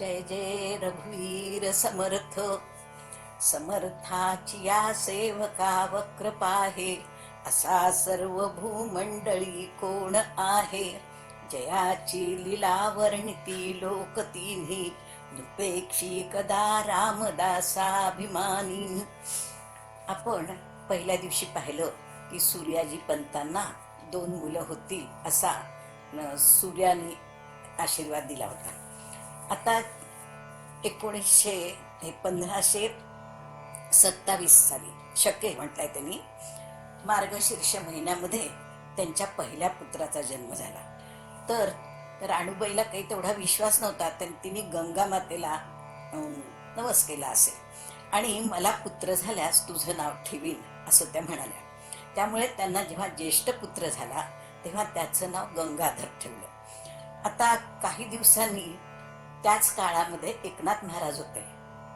जय जय रघुवीर समर्थ. समर्थाची या सेवका वक्र आहे. असा सर्व भूमंडळी कोण आहे? जयाची लिला वर्णिती लोक तिन्ही. दुपेक्षी कदा रामदासाभिमानी आपण पहिल्या दिवशी पाहिलं की सूर्याजी पंतांना दोन मुलं होती असा न, सूर्याने आशीर्वाद दिला होता. आता एकोणीसशे हे पंधराशे सत्तावीस साली शक्य म्हटलंय त्यांनी. मार्गशीर्ष महिन्यामध्ये त्यांच्या पहिल्या पुत्राचा जन्म झाला. तर राणूबाईला काही तेवढा विश्वास नव्हता तर तिने गंगा मातेला नवस केला असेल. आणि मला पुत्र झाल्यास तुझं नाव ठेवीन असं त्या म्हणाल्या. त्यामुळे त्यांना जेव्हा ज्येष्ठ पुत्र झाला तेव्हा त्याचं नाव गंगाधर ठेवलं. आता काही दिवसांनी त्याच काळामध्ये एकनाथ महाराज होते.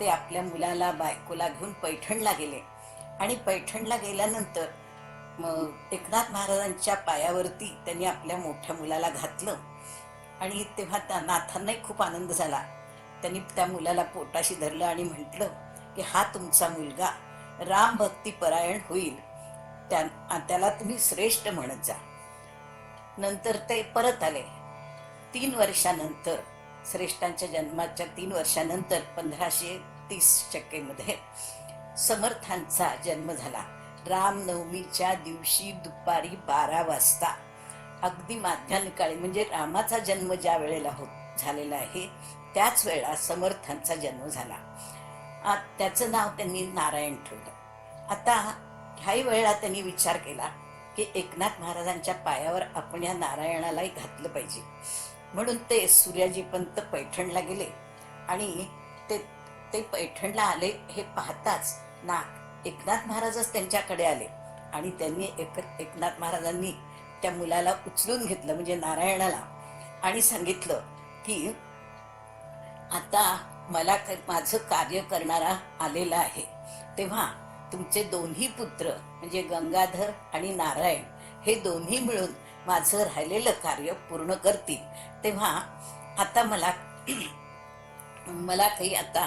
ते आपल्या मुलाला बायकोला घेऊन पैठणला गेले. आणि पैठणला गेल्यानंतर मग एकनाथ महाराजांच्या पायावरती त्यांनी आपल्या मोठ्या मुलाला घातलं. आणि तेव्हा त्या नाथांनाही खूप आनंद झाला. त्यांनी त्या मुलाला पोटाशी धरलं आणि म्हटलं की हा तुमचा मुलगा राम भक्ती परायण होईल. त्या त्याला तुम्ही श्रेष्ठ म्हणत जा. नंतर ते परत आले. तीन वर्षानंतर श्रेष्ठांच्या जन्माच्या तीन वर्षानंतर पंधराशे तीस शक्केमध्ये समर्थांचा जन्म झाला. रामनवमीच्या दिवशी दुपारी बारा वाजता. अगदी माध्यान्हकाळी म्हणजे रामाचा जन्म ज्या वेळेला होत झालेला आहे त्याच वेळा समर्थांचा जन्म झाला. त्याचं नाव त्यांनी नारायण ठेवलं. आता ह्याही वेळेला त्यांनी विचार केला की एकनाथ महाराजांच्या पायावर आपण या नारायणालाही घातलं पाहिजे. म्हणून ते सूर्याजी पंत पैठणला गेले. आणि ते ते पैठणला आले हे पाहताच ना एकनाथ महाराजच त्यांच्याकडे आले. आणि त्यांनी एक एकनाथ महाराजांनी त्या मुलाला उचलून घेतलं म्हणजे नारायणाला. आणि सांगितलं की आता मला माझं कार्य करणारा आलेला आहे. तेव्हा तुमचे दोन्ही पुत्र म्हणजे गंगाधर आणि नारायण हे दोन्ही मिळून माझं राहिलेलं कार्य पूर्ण करतील. तेव्हा आता मला मला काही आता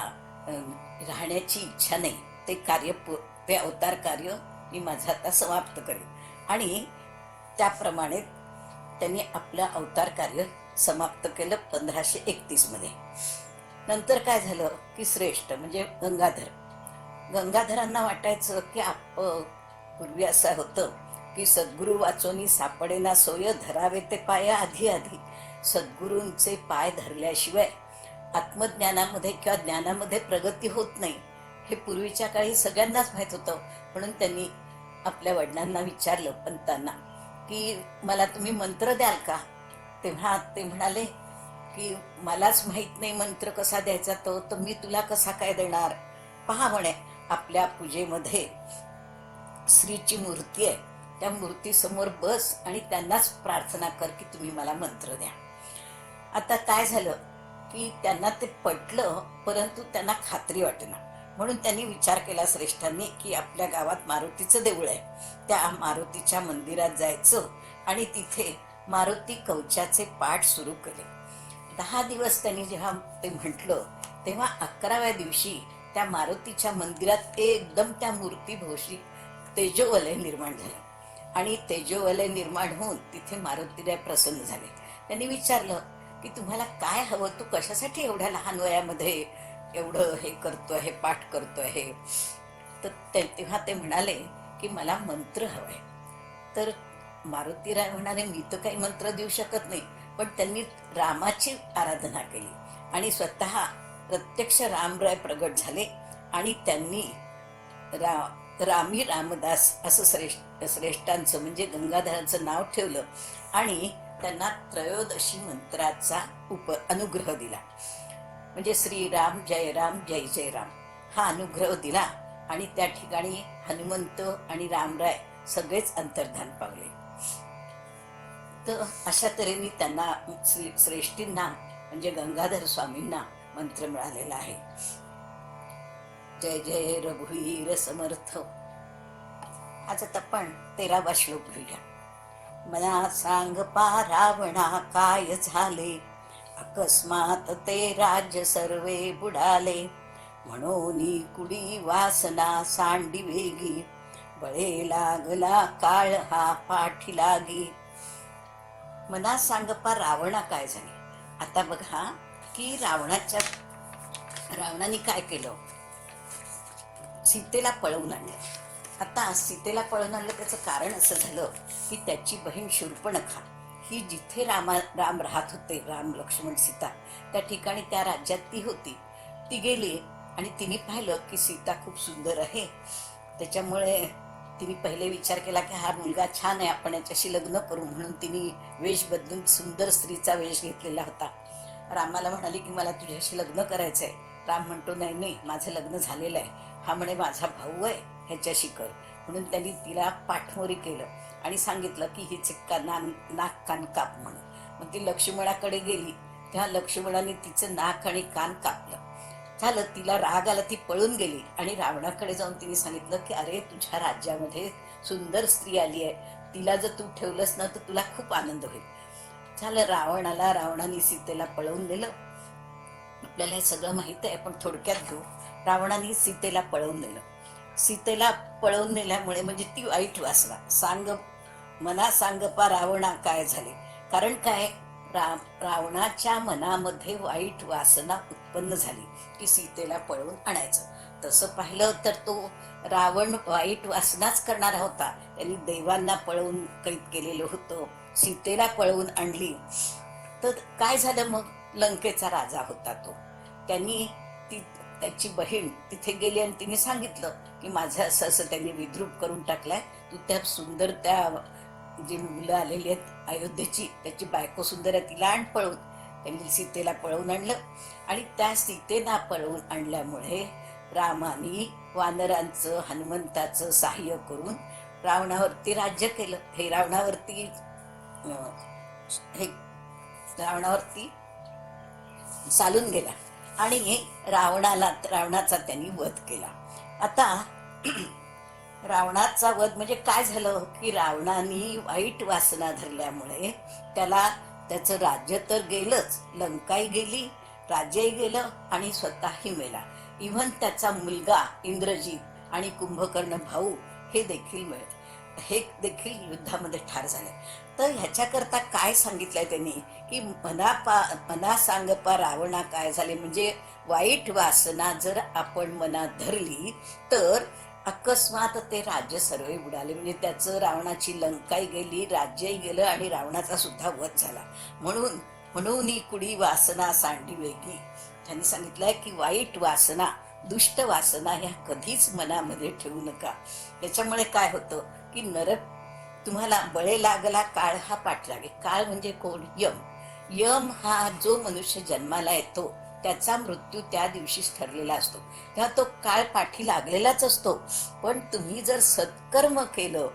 राहण्याची इच्छा नाही. ते कार्य ते अवतार कार्य मी माझं आता समाप्त करेन. आणि त्याप्रमाणे त्यांनी आपलं अवतार कार्य समाप्त केलं पंधराशे एकतीसमध्ये नंतर काय झालं की श्रेष्ठ म्हणजे गंगाधर. गंगाधरांना वाटायचं की आप पूर्वी असं होतं की सद्गुरू वाचोनी सापडेना सोय धरावे ते पाया आधी आधी. सद्गुरूंचे पाय धरल्याशिवाय आत्मज्ञानामध्ये किंवा ज्ञानामध्ये प्रगती होत नाही. हे पूर्वीच्या काळी सगळ्यांनाच माहीत होतं. म्हणून त्यांनी आपल्या वडिलांना विचारलं पंतांना की मला तुम्ही मंत्र द्याल का? तेव्हा ते म्हणाले की मलाच माहीत नाही मंत्र कसा द्यायचा तो तर मी तुला कसा काय देणार? पहा म्हणे आपल्या पूजेमध्ये श्रीची मूर्ती आहे. त्या मूर्तीसमोर बस आणि त्यांनाच प्रार्थना कर की तुम्ही मला मंत्र द्या. आता काय झालं की त्यांना ते पटलं परंतु त्यांना खात्री वाटेना म्हणून त्यांनी विचार केला श्रेष्ठांनी की आपल्या गावात मारुतीचं देऊळ आहे. त्या मारुतीच्या मंदिरात जायचं आणि तिथे मारुती कवचाचे पाठ सुरू केले. दहा दिवस त्यांनी जेव्हा ते म्हटलं तेव्हा अकराव्या दिवशी त्या मारुतीच्या मंदिरात एकदम त्या मूर्तीभोवशी तेजोवलय निर्माण झालं. आणि तेजोवलय निर्माण होऊन तिथे मारुतीराय प्रसन्न झाले. त्यांनी विचारलं की तुम्हाला काय हवं? तू कशासाठी एवढ्या लहान वयामध्ये एवढं हे करतो आहे पाठ करतो आहे तर ते- तेव्हा ते म्हणाले की मला मंत्र हवाय. तर मारुतीराय म्हणाले मी तर काही मंत्र देऊ शकत नाही. पण त्यांनी रामाची आराधना केली आणि स्वतः प्रत्यक्ष रामराय प्रगट झाले आणि त्यांनी रा रामी रामदास असं श्रेष्ठ श्रेष्ठांचं म्हणजे गंगाधरांचं नाव ठेवलं आणि त्यांना त्रयोदशी मंत्राचा उप अनुग्रह दिला. म्हणजे श्रीराम जय राम जय जय राम हा अनुग्रह दिला आणि त्या ठिकाणी हनुमंत आणि रामराय सगळेच अंतर्धान पावले. तर अशा तऱ्हेने त्यांना श्री श्रेष्ठींना म्हणजे गंगाधर स्वामींना मंत्र मिळालेला आहे. जय जय रघुवीर समर्थ. आज आता आपण तेरावा श्लोक घेऊया. मला सांग पा रावणा काय झाले? अकस्मात ते राज्य सर्वे बुडाले. म्हणून कुडी वासना सांडी वेगी. बळे लागला काळ हा पाठी लागी. मना सांगपा रावणा काय झाले? आता बघा की रावणाच्या रावणाने काय केलं? सीतेला पळवून आणलं. आता सीतेला पळवून आणलं त्याचं कारण असं झालं की त्याची बहीण शूर्पणखा ही जिथे रामा राम राहत होते राम लक्ष्मण सीता त्या ठिकाणी त्या राज्यात ती होती. ती गेली आणि तिने पाहिलं की सीता खूप सुंदर आहे. त्याच्यामुळे तिने पहिले विचार केला की हा मुलगा छान आहे आपण याच्याशी लग्न करू म्हणून तिने वेश बदलून सुंदर स्त्रीचा वेश घेतलेला होता. रामाला म्हणाली की मला तुझ्याशी लग्न करायचं आहे राम म्हणतो नाही नाही माझं लग्न झालेलं आहे. हा म्हणे माझा भाऊ आहे ह्याच्याशी कर. म्हणून त्यांनी तिला पाठमोरी केलं आणि सांगितलं की हिचे का नान नाक कान काप म्हणून. मग ती लक्ष्मणाकडे गेली. तेव्हा लक्ष्मणाने तिचं नाक आणि कान कापलं. झालं तिला राग आला ती पळून गेली आणि रावणाकडे जाऊन तिने सांगितलं की अरे तुझ्या राज्यामध्ये सुंदर स्त्री आली आहे. तिला जर तू ठेवलंस ना तर तुला खूप आनंद होईल. झालं रावणाला रावणाने सीतेला पळवून दिलं आपल्याला हे सगळं माहीत आहे पण थोडक्यात घेऊ. रावणाने सीतेला पळवून दिलं सीतेला पळवून नेल्यामुळे म्हणजे ती वाईट वासना. सांग मना सांगपा रावणा काय झाले? कारण काय? रा रावणाच्या मनामध्ये वाईट वासना उत्पन्न झाली. की सीतेला पळवून आणायचं. तसं पाहिलं तर तो रावण वाईट वासनाच करणारा होता. त्यांनी देवांना पळवून कैद केलेलं होतं. सीतेला पळवून आणली. तर काय झालं मग? लंकेचा राजा होता तो. त्यांनी त्याची बहीण तिथे गेली आणि तिने सांगितलं की माझं असं असं त्यांनी विद्रूप करून टाकलाय. तू त्या सुंदर त्या जी मुलं आलेली आहेत अयोध्येची त्याची बायको सुंदर आहे तिला आण पळवून. त्यांनी सीतेला पळवून आणलं. आणि त्या सीतेला पळवून आणल्यामुळे रामाने वानरांचं हनुमंताचं सहाय्य करून रावणावरती राज्य केलं. हे रावणावरती हे रावणावरती चालून गेला. आणि रावणाला रावणाचा त्यांनी वध केला. आता रावणाचा वध म्हणजे काय झालं? की रावणाने वाईट वासना धरल्यामुळे त्याला त्याचं राज्य तर गेलंच लंकाही गेली राज्यही गेलं आणि स्वतःही मेला. इव्हन त्याचा मुलगा इंद्रजीत आणि कुंभकर्ण भाऊ हे देखील मिळत. हे देखील युद्धामध्ये ठार झाले. तर ह्याच्याकरता काय सांगितलंय त्यांनी? की मना पा मना सांगपा रावणा काय झाले? म्हणजे वाईट वासना जर आपण मनात धरली तर अकस्मात ते राज्य सर्व बुडाले. म्हणजे त्याचं रावणाची लंकाही गेली राज्यही गेलं आणि रावणाचा सुद्धा वध झाला. म्हणून म्हणून ही कुडी वासना सांडी वेगळी त्यांनी सांगितलंय की वाईट वासना दुष्ट वासना ह्या कधीच मनामध्ये ठेवू नका. याच्यामुळे काय होतं? की नरक तुम्हाला बळे लागला काळ हा पाठलागे काळ म्हणजे कोण? यम. यम हा जो मनुष्य जन्माला येतो त्याचा मृत्यू त्या दिवशीच ठरलेला असतो. तेव्हा तो काळ पाठी लागलेलाच असतो. पण तुम्ही जर सत्कर्म केलं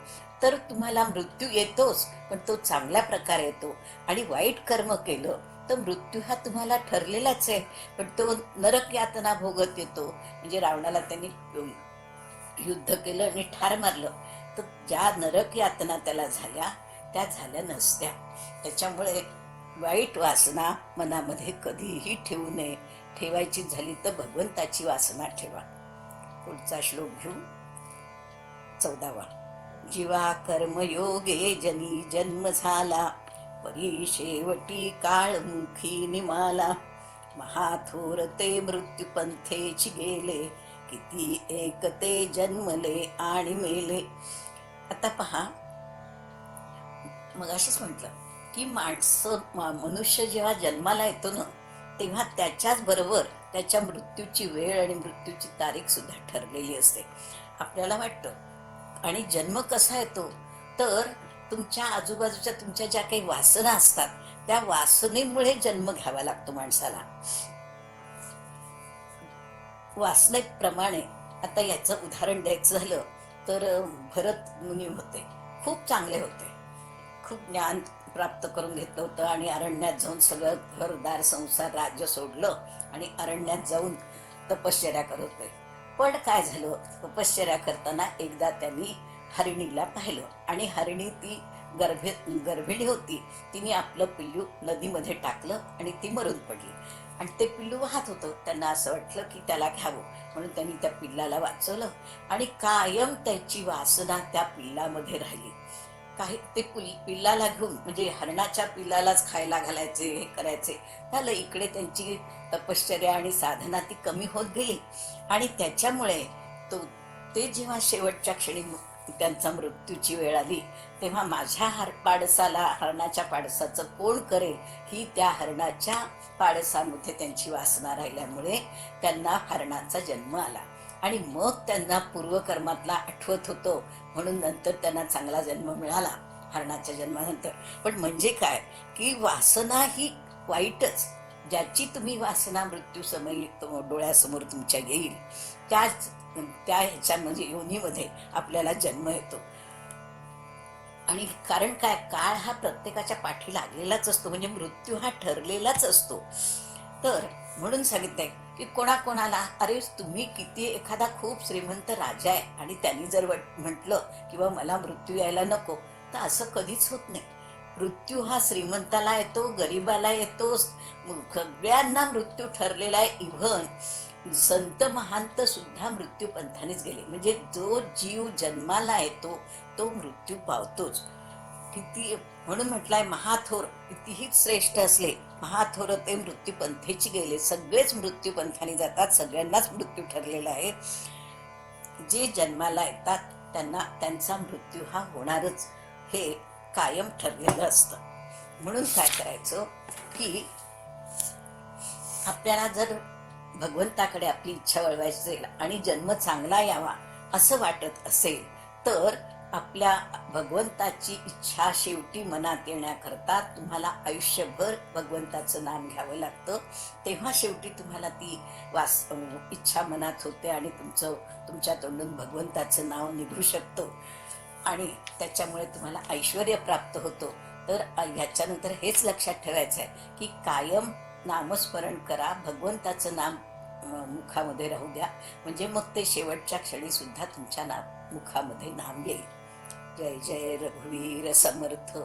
तर तुम्हाला मृत्यू येतोच पण तो चांगल्या प्रकारे येतो. आणि वाईट कर्म केलं तर मृत्यू हा तुम्हाला ठरलेलाच आहे. पण तो नरक यातना भोगत येतो. म्हणजे रावणाला त्यांनी युद्ध केलं आणि ठार मारलं. तर ज्या नरक यातना त्याला झाल्या त्या झाल्या नसत्या. त्याच्यामुळे वाईट वासना मनामध्ये कधीही ठेवू नये. ठेवायची झाली तर भगवंताची वासना ठेवा. पुढचा श्लोक घेऊ. चौदावा. जीवा कर्मयोगे जनी जन्म झाला परी शेवटी काळमुखी निमाला. महाथोर ते मृत्यूपंथेची गेले किती एकते जन्मले आणि मेले. आता पहा. मग अशीच म्हटलं की माणसं मनुष्य जेव्हा जन्माला येतो ना तेव्हा त्याच्याच बरोबर त्याच्या मृत्यूची वेळ आणि मृत्यूची तारीख सुद्धा ठरलेली असते. आपल्याला वाटतं आणि जन्म कसा येतो? तर तुमच्या आजूबाजूच्या तुमच्या ज्या काही वासना असतात त्या वासनेमुळे जन्म घ्यावा लागतो माणसाला. वासनेप्रमाणे आता याचं उदाहरण द्यायचं झालं तर भरत मुनी होते. खूप चांगले होते. खूप ज्ञान प्राप्त करून घेतलं होतं आणि अरण्यात जाऊन सगळं घरदार संसार राज्य सोडलं आणि अरण्यात जाऊन तपश्चर्या करत होते. पण काय झालं? तपश्चर्या करताना एकदा त्यांनी हरिणीला पाहिलं आणि हरिणी ती गर्भे गर्भिणी होती. तिने आपलं पिल्लू नदीमध्ये टाकलं आणि ती मरून पडली. आणि ते पिल्लू वाहत होतं. त्यांना असं वाटलं की त्याला घ्यावं. म्हणून त्यांनी त्या पिल्लाला वाचवलं आणि कायम त्याची वासना त्या पिल्लामध्ये राहिली. काही ते पुल पिल्लाला घेऊन म्हणजे हरणाच्या पिल्लालाच खायला घालायचे हे करायचे. झालं इकडे त्यांची तपश्चर्या आणि साधना ती कमी होत गेली. आणि त्याच्यामुळे तो ते जेव्हा शेवटच्या क्षणी त्यांचा मृत्यूची वेळ आली तेव्हा माझ्या हर पाडसाला हरणाच्या पाडसाचं कोण करेल ही त्या हरणाच्या पाडसामध्ये त्यांची वासना राहिल्यामुळे त्यांना हरणाचा जन्म आला. आणि मग त्यांना पूर्वकर्मातला आठवत होतो म्हणून नंतर त्यांना चांगला जन्म मिळाला हरणाच्या जन्मानंतर. पण म्हणजे काय? की वासना ही वाईटच. ज्याची तुम्ही वासना मृत्यू समयी डोळ्यासमोर तुमच्या येईल त्याच त्या ह्याच्या म्हणजे योनीमध्ये आपल्याला जन्म येतो. आणि कारण काय? काळ हा प्रत्येकाच्या पाठी लागलेलाच असतो. म्हणजे मृत्यू हा ठरलेलाच असतो. तर म्हणून सांगितलंय की कोणाकोणाला अरे तुम्ही किती एखादा खूप श्रीमंत राजा आहे आणि त्यांनी जर म्हटलं किंवा मला मृत्यू यायला नको तर असं कधीच होत नाही. मृत्यू हा श्रीमंताला येतो गरिबाला येतो सगळ्यांना मृत्यू ठरलेला आहे इव्हन. संत महांत सुद्धा मृत्यूपंथानेच गेले. म्हणजे जो जीव जन्माला येतो तो मृत्यू पावतोच. किती म्हणून म्हटलंय महाथोर कितीही श्रेष्ठ असले महाथोर ते मृत्यूपंथेची गेले. सगळेच मृत्यूपंथाने जातात सगळ्यांनाच मृत्यू ठरलेला आहे. जे जन्माला येतात त्यांना त्यांचा मृत्यू हा होणारच. हे कायम ठरलेलं असतं. म्हणून काय करायचं की आपल्याला जर भगवंताकडे आपली इच्छा वळवायची असेल आणि जन्म चांगला यावा असं वाटत असेल तर आपल्या भगवंताची इच्छा शेवटी मनात येण्याकरता तुम्हाला आयुष्यभर भगवंताचं नाम घ्यावं लागतं. तेव्हा शेवटी तुम्हाला ती वास इच्छा मनात होते आणि तुमचं तुमच्या तोंडून भगवंताचं नाव निघू शकतं. आणि त्याच्यामुळे तुम्हाला ऐश्वर प्राप्त होतो. तर ह्याच्यानंतर हेच लक्षात ठेवायचं आहे की कायम नामस्मरण करा भगवंताचं नाम मुखामध्ये राहू द्या. म्हणजे मग ते शेवटच्या क्षणी सुद्धा तुमच्या ना मुखामध्ये नाम येईल. जय जय रघुवीर समर्थ.